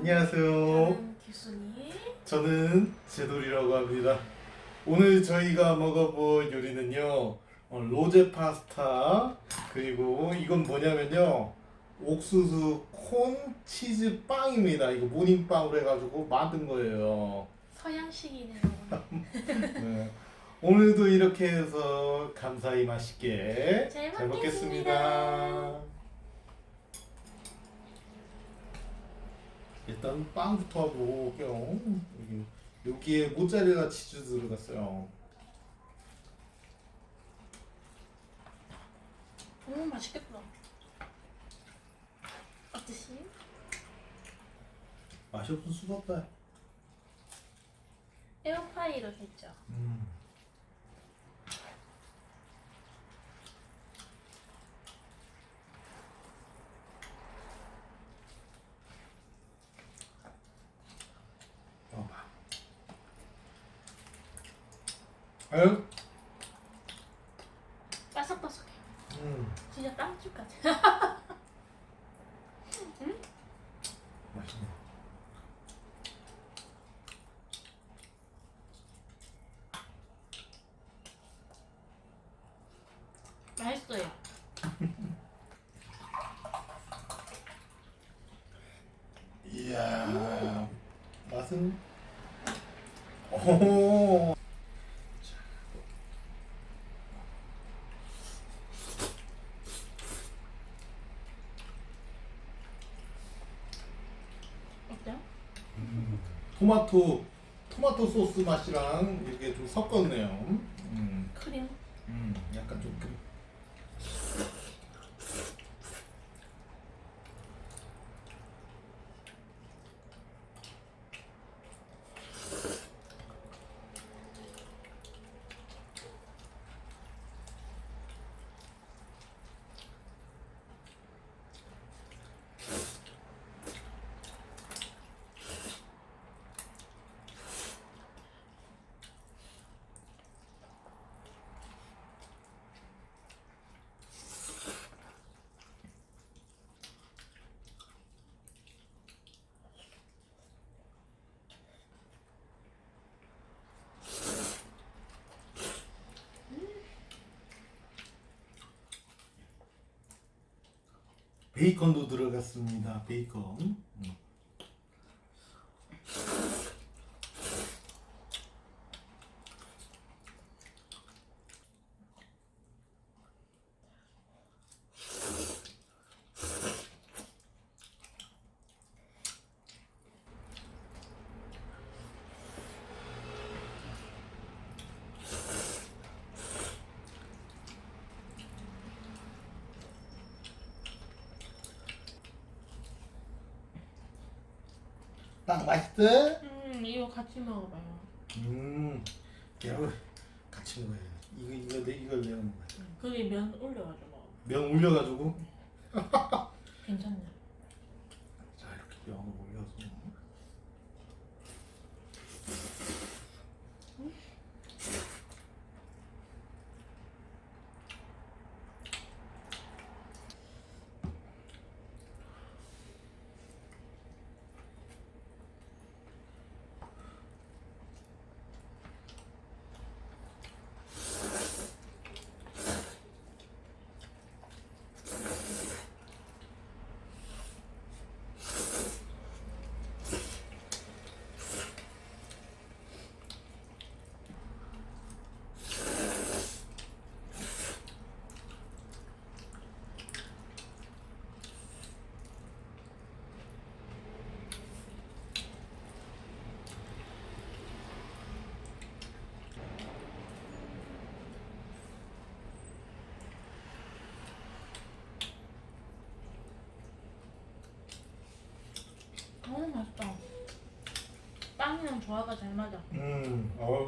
안녕하세요. 저는 기순이. 저는 제돌이라고 합니다. 오늘 저희가 먹어볼 요리는요, 어, 로제 파스타 그리고 이건 뭐냐면요, 옥수수 콘 치즈 빵입니다. 이거 모닝빵으로 해가지고 만든 거예요. 서양식이네요. 네. 오늘도 이렇게 해서 감사히 맛있게 잘잘 먹겠습니다. 먹겠습니다. 일단 빵부터 먹을게요. 여기, 여기에 모짜렐라 치즈 들어갔어요. 음 맛있겠다. 어떠시? 맛이 없을 수가 없다. 에어프라이로 했죠. 음. 바삭바삭해. 음, 진짜 빵집 같아. 맛있네. 맛있어요. 이야, 맛은? 오. 어때요? 토마토 토마토 소스 맛이랑 이렇게 좀 섞었네요. 음, 크림. 음, 약간 조금. 베이컨도 들어갔습니다. 베이컨. 음. 빵 맛있어? 음 이거 같이 먹어봐요. 음, 여러분 같이 먹어야 돼. 이거 이거 내 이걸 내가 먹어야 돼. 거기 면 올려가지고. 면 올려가지고 괜찮네. 자 이렇게 면 올려서. 어 맛있다. 빵이랑 조화가 잘 맞아. 음, 어.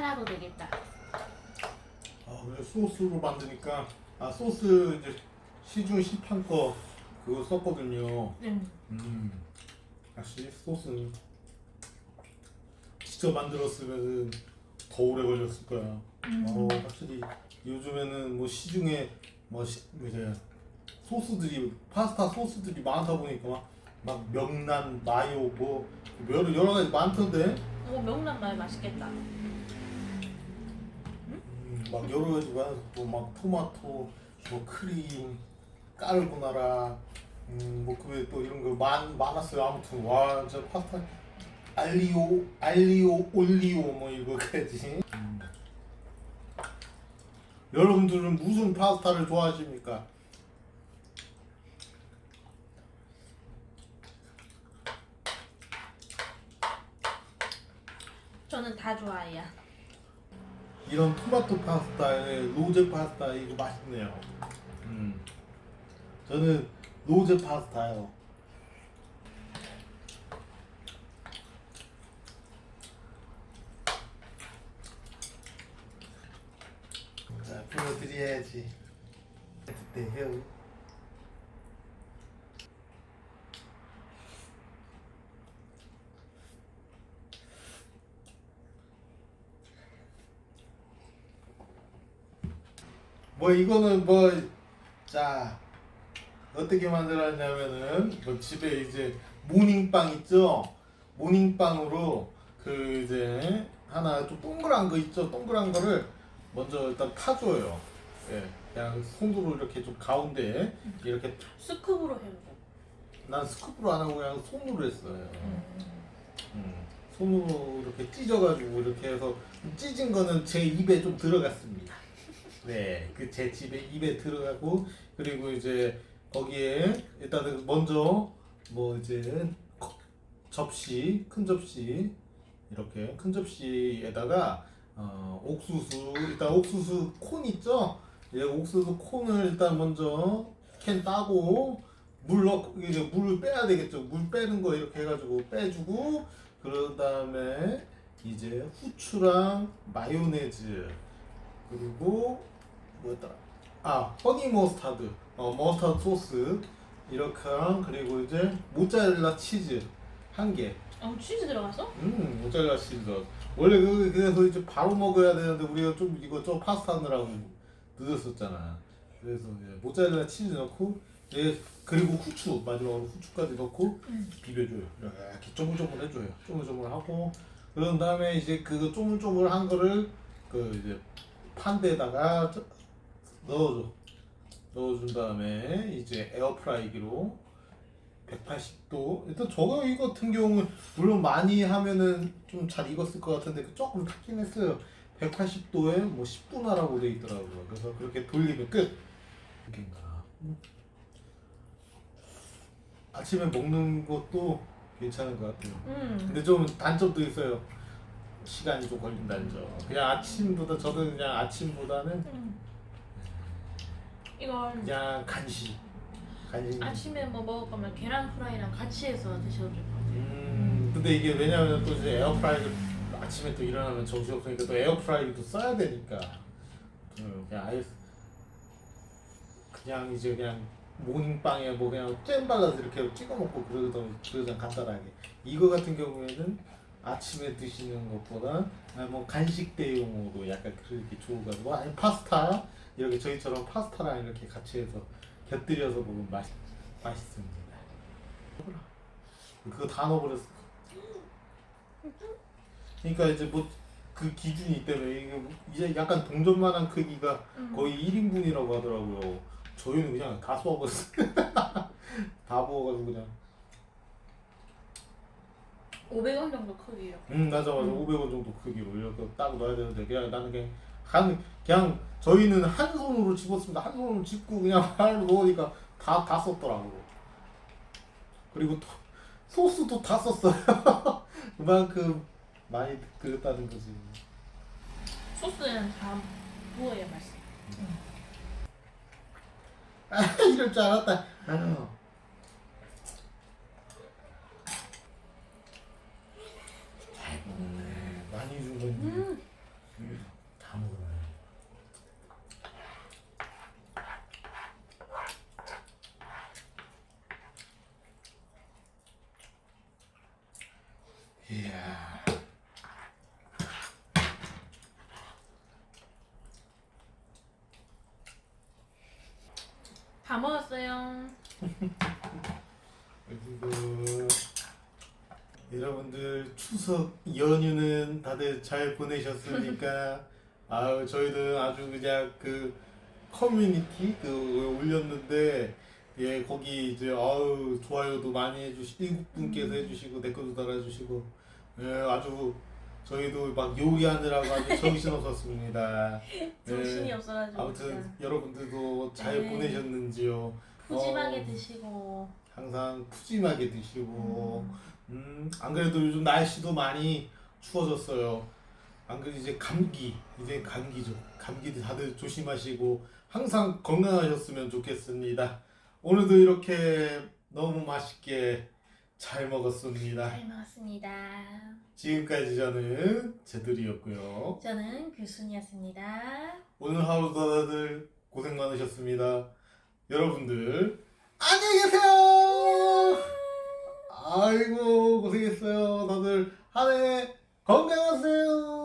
사도 되겠다. 아 그래 소스로 만드니까 아 소스 이제 시중 시판 거 그거 썼거든요. 응. 음 역시 소스는 직접 만들었으면 더 오래 걸렸을 거야. 음. 어 확실히 요즘에는 뭐 시중에 뭐 시, 이제 소스들이 파스타 소스들이 많다 보니까 막, 막 명란 마요 뭐 여러 여러 가지 많던데 어, 명란말 맛있겠다. 음, 막 여러 가지 많아서 또막 토마토 뭐 크림 까르보나라 음뭐 그외 또 이런 거 많, 많았어요 아무튼 와 진짜 파스타 알리오 알리오 올리오 뭐 이거 그래야지 음. 여러분들은 무슨 파스타를 좋아하십니까? 저는 다 좋아해요. 이런 토마토 파스타에 로제 파스타 이거 맛있네요. 음. 저는 로제 파스타요. 자, 보여드려야지. 그때 해요. 뭐 이거는 뭐 자 어떻게 만들었냐면은 뭐 집에 이제 모닝빵 있죠 모닝빵으로 그 이제 하나 좀 동그란 거 있죠 동그란 거를 먼저 일단 타줘요 예 그냥 손으로 이렇게 좀 가운데 이렇게 스쿱으로 해요. 난 스쿱으로 안 하고 그냥 손으로 했어요 음. 음, 손으로 이렇게 찢어가지고 이렇게 해서 찢은 거는 제 입에 좀 들어갔습니다. 네, 그 제 집에 입에 들어가고 그리고 이제 거기에 일단은 먼저 뭐 이제 컵, 접시 큰 접시 이렇게 큰 접시에다가 어, 옥수수 일단 옥수수 콘 있죠? 예, 옥수수 콘을 일단 먼저 캔 따고 물 넣고 이제 물을 빼야 되겠죠. 물 빼는 거 이렇게 해가지고 빼주고 그런 다음에 이제 후추랑 마요네즈 그리고 뭐였더라? 아 허니 머스타드, 어 머스타드 소스 이렇게 그리고 이제 모짜렐라 치즈 한 개. 어, 치즈 들어갔어? 음 모짜렐라 치즈. 원래 그 그래서 이제 바로 먹어야 되는데 우리가 좀 이거 좀 파스타 하느라고 늦었었잖아. 그래서 이제 모짜렐라 치즈 넣고 예 그리고 후추 마지막으로 후추까지 넣고 음. 비벼줘요. 이렇게 쪼물쪼물해줘요. 쪼물쪼물하고 그런 다음에 이제 그거 쪼물쪼물한 거를 그 이제 판대에다가 저- 넣어줘. 넣어준 다음에 이제 에어프라이기로 180도. 일단 저거 이 같은 경우는 물론 많이 하면은 좀 잘 익었을 것 같은데 그 조금 탔긴 했어요. 180도에 뭐 10분 하라고 돼 있더라고요. 그래서 그렇게 돌리면 끝. 이렇게인가. 아침에 먹는 것도 괜찮은 것 같아요. 음. 근데 좀 단점도 있어요. 시간이 좀 걸린다는 점. 그냥 아침보다 저는 그냥 아침보다는 음. 이걸 그냥 간식. 간식. 아침에 뭐 먹을 거면 계란 후라이랑 같이 해서 드셔도 될 것 같아요. 음, 근데 이게 왜냐면 또 이제 에어프라이기 아침에 또 일어나면 정신 없으니까 또 에어프라이기도 써야 되니까. 음, 그냥 아예 그냥 이제 그냥 모닝빵에 뭐 그냥 잼 발라서 이렇게 찍어 먹고 그러던 그러던 간단하게. 이거 같은 경우에는 아침에 드시는 것보다 아, 뭐 간식 대용으로 약간 그렇게 좋아가지고 아니 파스타 이렇게 저희처럼 파스타랑 이렇게 같이 해서 곁들여서 먹으면 맛 맛있습니다. 그거 다 넣어버렸어. 그러니까 이제 뭐 그 기준이 있다며 이게 이제 약간 동전만한 크기가 음. 거의 1인분이라고 하더라고요. 저희는 그냥 다 쏘아버렸어. 다 부어가지고 그냥. 500원 정도 크기로. 응 맞아 맞아 음. 500원 정도 크기로 이렇게 딱 넣어야 되는데 그냥 나는 그냥 한 그냥 저희는 한 손으로 집었습니다. 한 손으로 집고 그냥 발로 넣으니까 다 다 썼더라고. 그리고 또 소스도 다 썼어요. 그만큼 많이 들었다는 거지. 소스는 다 부어야 맛있어. 아 이럴 줄 알았다. 아유. 잘 먹네. 많이 준 건지. 다 먹었어요. 그리고 여러분들 추석 연휴는 다들 잘 보내셨습니까? 아유 저희는 아주 그냥 그 커뮤니티 그 올렸는데 예 거기 이제 아우 좋아요도 많이 해주시 일곱 분께서 해주시고 댓글도 달아주시고 예 아주 저희도 막 요리하느라고 아주 정신 없었습니다. 정신이 예, 없어가지고 아무튼 진짜 여러분들도 잘 네. 보내셨는지요? 푸짐하게 어, 드시고 항상 푸짐하게 드시고 음, 안 그래도 요즘 날씨도 많이 추워졌어요. 안 그래도 이제 감기, 이제 감기죠. 감기 다들 조심하시고 항상 건강하셨으면 좋겠습니다. 오늘도 이렇게 너무 맛있게 잘 먹었습니다. 잘 먹었습니다. 지금까지 저는 제들이었고요. 저는 규순이었습니다. 오늘 하루도 다들 고생 많으셨습니다. 여러분들 안녕히 계세요. 아이고 고생했어요. 다들 한 해 건강하세요.